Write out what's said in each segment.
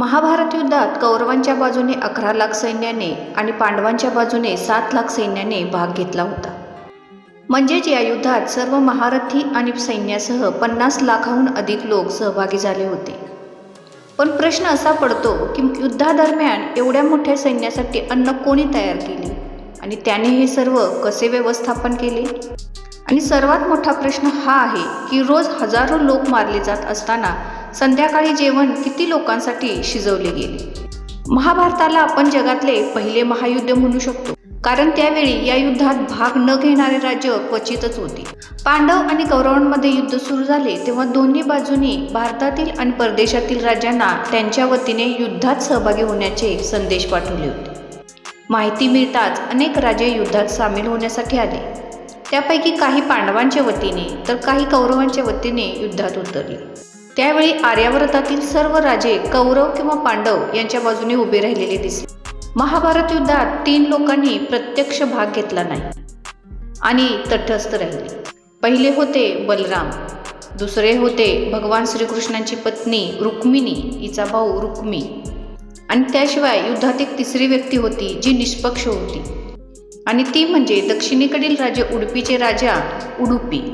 महाभारत युद्धात कौरवांच्या बाजूने अकरा लाख सैन्याने आणि पांडवांच्या बाजूने सात लाख सैन्याने भाग घेतला होता. म्हणजेच या युद्धात सर्व महारथी आणि सैन्यासह पन्नास लाखाहून अधिक लोक सहभागी झाले होते. पण प्रश्न असा पडतो की युद्धादरम्यान एवढ्या मोठ्या सैन्यासाठी अन्न कोणी तयार केले? आणि त्याने हे सर्व कसे व्यवस्थापन केले? आणि सर्वात मोठा प्रश्न हा आहे की रोज हजारो लोक मारले जात असताना संध्याकाळी जेवण किती लोकांसाठी शिजवले गेले? महाभारताला आपण जगातले पहिले महायुद्ध म्हणू शकतो. कारण त्यावेळी या युद्धात भाग न घेणारे राज्य क्वचितच होते. पांडव आणि कौरवांमध्ये युद्ध सुरू झाले तेव्हा दोन्ही बाजूनी भारतातील आणि परदेशातील राज्यांना त्यांच्या वतीने युद्धात सहभागी होण्याचे संदेश पाठवले होते. माहिती मिळताच अनेक राजे युद्धात सामील होण्यासाठी आले. त्यापैकी काही पांडवांच्या वतीने तर काही कौरवांच्या वतीने युद्धात उतरले. त्यावेळी आर्यावर्तातील सर्व राजे कौरव किंवा पांडव यांच्या बाजूने उभे राहिलेले दिसले. महाभारत युद्धात तीन लोकांनी प्रत्यक्ष भाग घेतला नाही. आणि तटस्थ राहिले. पहिले होते बलराम दुसरे होते भगवान श्रीकृष्णांची पत्नी रुक्मिणी हिचा भाऊ रुक्मी. आणि त्याशिवाय युद्धात एक तिसरी व्यक्ती होती जी निष्पक्ष होती. आणि ती म्हणजे दक्षिणेकडील राजे उडपीचे राजा उडुपी.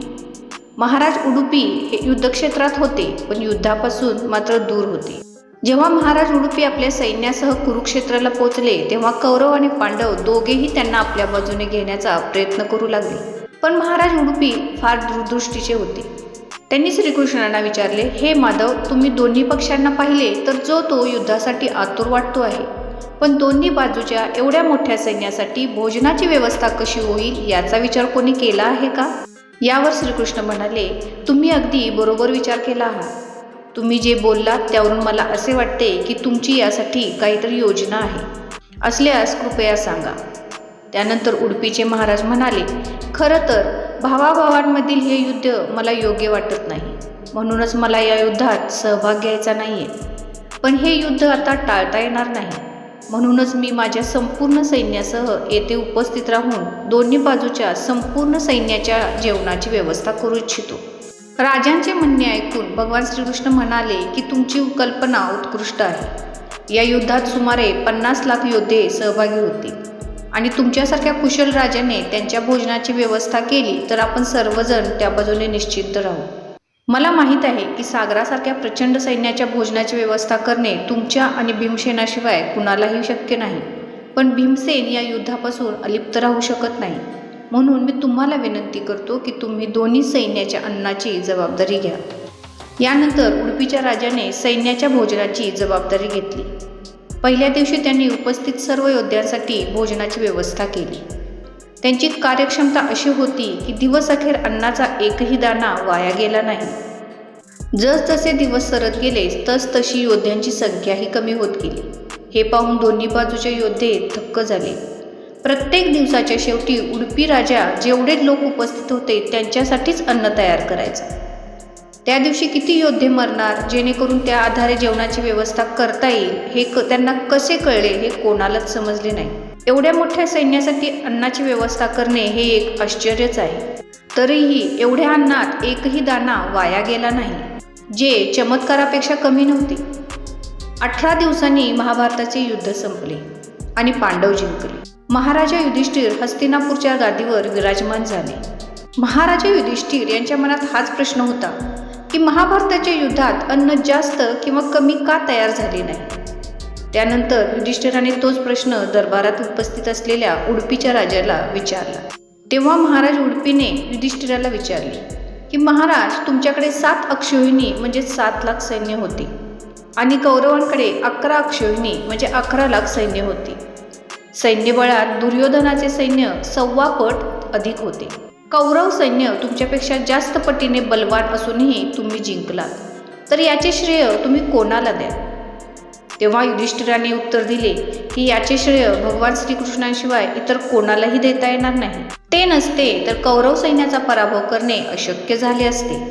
महाराज उडुपी हे युद्धक्षेत्रात होते पण युद्धापासून मात्र दूर होते. जेव्हा महाराज उडुपी आपल्या सैन्यासह कुरुक्षेत्राला पोचले तेव्हा कौरव आणि पांडव दोघेही त्यांना आपल्या बाजूने घेण्याचा प्रयत्न करू लागले. पण महाराज उडुपी फार दूरदृष्टीचे होते. त्यांनी श्रीकृष्णांना विचारले हे माधव तुम्ही दोन्ही पक्षांना पाहिले तर जो तो युद्धासाठी आतुर वाटतो आहे. पण दोन्ही बाजूच्या एवढ्या मोठ्या सैन्यासाठी भोजनाची व्यवस्था कशी होईल याचा विचार कोणी केला आहे का? यावर श्रीकृष्ण म्हणाले तुम्ही अगदी बरोबर विचार केला आहात. तुम्ही जे बोललात त्यावरून मला असे वाटते की तुमची यासाठी काहीतरी योजना आहे. असल्यास कृपया सांगा. त्यानंतर उडपीचे महाराज म्हणाले खरं तर भावाभावांमधील हे युद्ध मला योग्य वाटत नाही. म्हणूनच मला या युद्धात सहभाग घ्यायचा नाही आहे पण हे युद्ध आता टाळता येणार नाही. म्हणूनच मी माझ्या संपूर्ण सैन्यासह येथे उपस्थित राहून दोन्ही बाजूच्या संपूर्ण सैन्याच्या जेवणाची व्यवस्था करू इच्छितो. राजांचे म्हणणे ऐकून भगवान श्रीकृष्ण म्हणाले की तुमची कल्पना उत्कृष्ट आहे. या युद्धात सुमारे पन्नास लाख योद्धे सहभागी होतील आणि तुमच्यासारख्या कुशल राजाने त्यांच्या भोजनाची व्यवस्था केली तर आपण सर्वजण त्या बाजूने निश्चिंत राहू. मला माहीत आहे की सागरासारख्या प्रचंड सैन्याच्या भोजनाची व्यवस्था करणे तुमच्या आणि भीमसेनाशिवाय कुणालाही शक्य नाही. पण भीमसेन या युद्धापासून अलिप्त राहू शकत नाही. म्हणून मी तुम्हाला विनंती करतो की तुम्ही दोन्ही सैन्याच्या अन्नाची जबाबदारी घ्या. यानंतर उडपीच्या राजाने सैन्याच्या भोजनाची जबाबदारी घेतली. पहिल्या दिवशी त्यांनी उपस्थित सर्व योद्ध्यांसाठी भोजनाची व्यवस्था केली. त्यांची कार्यक्षमता अशी होती की दिवसअखेर अन्नाचा एकही दाणा वाया गेला नाही. जसजसे दिवस सरत गेले तस तशी योद्ध्यांची संख्याही कमी होत गेली. हे पाहून दोन्ही बाजूचे योद्धे थक्क झाले. प्रत्येक दिवसाच्या शेवटी उडपी राजा जेवढे लोक उपस्थित होते त्यांच्यासाठीच अन्न तयार करायचं. त्या दिवशी किती योद्धे मरणार जेणेकरून त्या आधारे जेवणाची व्यवस्था करता येईल हे क त्यांना कसे कळले हे कोणालाच समजले नाही. एवढ्या मोठ्या सैन्यासाठी अन्नाची व्यवस्था करणे हे एक आश्चर्यच आहे. तरीही एवढ्या अन्नात एकही दाणा वाया गेला नाही जे चमत्कारापेक्षा कमी नव्हते. अठरा दिवसांनी महाभारताचे युद्ध संपले आणि पांडव जिंकले. महाराजा युधिष्ठिर हस्तिनापूरच्या गादीवर विराजमान झाले. महाराजा युधिष्ठिर यांच्या मनात हाच प्रश्न होता की महाभारताच्या युद्धात अन्न जास्त किंवा कमी का तयार झाले नाही? त्यानंतर युधिष्ठिराने तोच प्रश्न दरबारात उपस्थित असलेल्या उडपीच्या राजाला विचारला. तेव्हा महाराज उडपीने युधिष्ठिराला विचारले की महाराज तुमच्याकडे सात अक्षोहिणी म्हणजे सात लाख सैन्य होते आणि कौरवांकडे अकरा अक्षोहिणी म्हणजे अकरा लाख सैन्य होते. सैन्यबळात दुर्योधनाचे सैन्य सव्वा पट अधिक होते. कौरव सैन्य तुमच्यापेक्षा जास्त पटीने बलवान असूनही तुम्ही जिंकलात. तर याचे श्रेय तुम्ही कोणाला द्या तेव्हा युधिष्ठिराने उत्तर दिले की याचे श्रेय भगवान श्रीकृष्णांशिवाय इतर कोणालाही देता येणार नाही. ते नसते तर कौरव सैन्याचा पराभव करणे अशक्य झाले असते.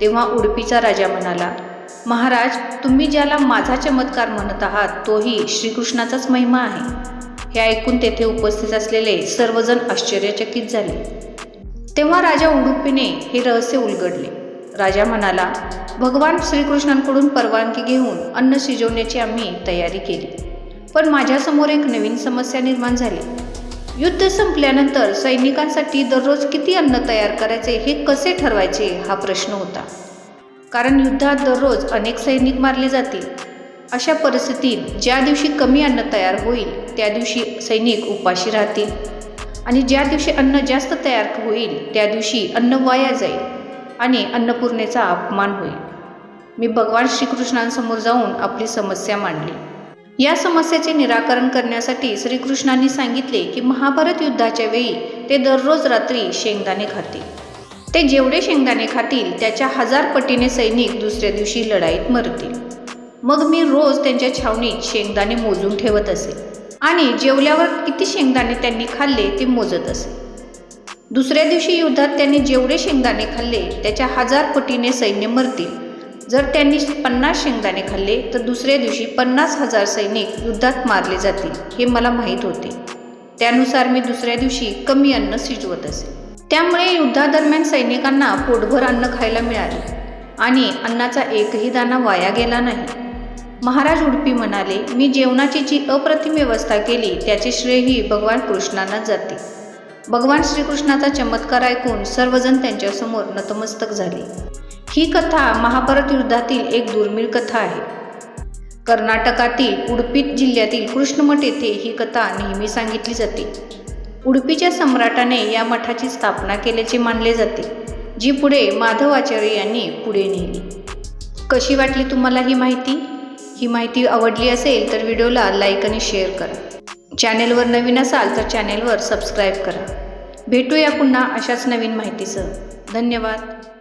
तेव्हा उडपीचा राजा म्हणाला महाराज तुम्ही ज्याला माझा चमत्कार म्हणत आहात तोही श्रीकृष्णाचाच महिमा आहे. हे ऐकून तेथे उपस्थित असलेले सर्वजण आश्चर्यचकित झाले. तेव्हा राजा उडुपीने हे रहस्य उलगडले. राजा म्हणाला भगवान श्रीकृष्णांकडून परवानगी घेऊन अन्न शिजवण्याची आम्ही तयारी केली. पण माझ्यासमोर एक नवीन समस्या निर्माण झाली. युद्ध संपल्यानंतर सैनिकांसाठी दररोज किती अन्न तयार करायचे हे कसे ठरवायचे हा प्रश्न होता. कारण युद्धात दररोज अनेक सैनिक मारले जातील. अशा परिस्थितीत ज्या दिवशी कमी अन्न तयार होईल त्या दिवशी सैनिक उपाशी राहतील. आणि ज्या दिवशी अन्न जास्त तयार होईल त्या दिवशी अन्न वाया जाईल. आणि अन्नपूर्णेचा अपमान होईल. मी भगवान श्रीकृष्णांसमोर जाऊन आपली समस्या मांडली. या समस्येचे निराकरण करण्यासाठी श्रीकृष्णांनी सांगितले की महाभारत युद्धाच्या वेळी ते दररोज रात्री शेंगदाणे खातील. ते जेवढे शेंगदाणे खातील त्याच्या हजार पटीने सैनिक दुसऱ्या दिवशी लढाईत मरतील. मग मी रोज त्यांच्या छावणीत शेंगदाणे मोजून ठेवत असे आणि जेवल्यावर किती शेंगदाणे त्यांनी खाल्ले ते मोजत असे. दुसऱ्या दिवशी युद्धात त्यांनी जेवढे शेंगदाणे खाल्ले त्याच्या हजार पटीने सैन्य मरतील. जर त्यांनी पन्नास शेंगदाणे खाल्ले तर दुसऱ्या दिवशी पन्नास हजार सैनिक युद्धात मारले जातील हे मला माहीत होते. त्यानुसार मी दुसऱ्या दिवशी कमी अन्न शिजवत असे. त्यामुळे युद्धादरम्यान सैनिकांना पोटभर अन्न खायला मिळाले आणि अन्नाचा एकही दाणा वाया गेला नाही. महाराज उडपी म्हणाले मी जेवणाची जी अप्रतिम व्यवस्था केली त्याचे श्रेयही भगवान कृष्णांना जाते. भगवान श्रीकृष्णाचा चमत्कार ऐकून सर्वजण त्यांच्यासमोर नतमस्तक झाले. ही कथा महाभारत युद्धातील एक दुर्मिळ कथा आहे. कर्नाटकातील उडपी जिल्ह्यातील कृष्णमठ येथे ही कथा नेहमी सांगितली जाते. उडपीच्या सम्राटाने या मठाची स्थापना केल्याचे मानले जाते जी पुढे माधवाचार्य यांनी पुढे नेली. कशी वाटली तुम्हाला ही माहिती? ही माहिती आवडली असेल तर व्हिडिओला लाईक आणि शेअर करा. चॅनेलवर नवीन असाल तर चॅनेलवर सबस्क्राईब करा. भेटूया पुन्हा अशाच नवीन माहितीसह. धन्यवाद.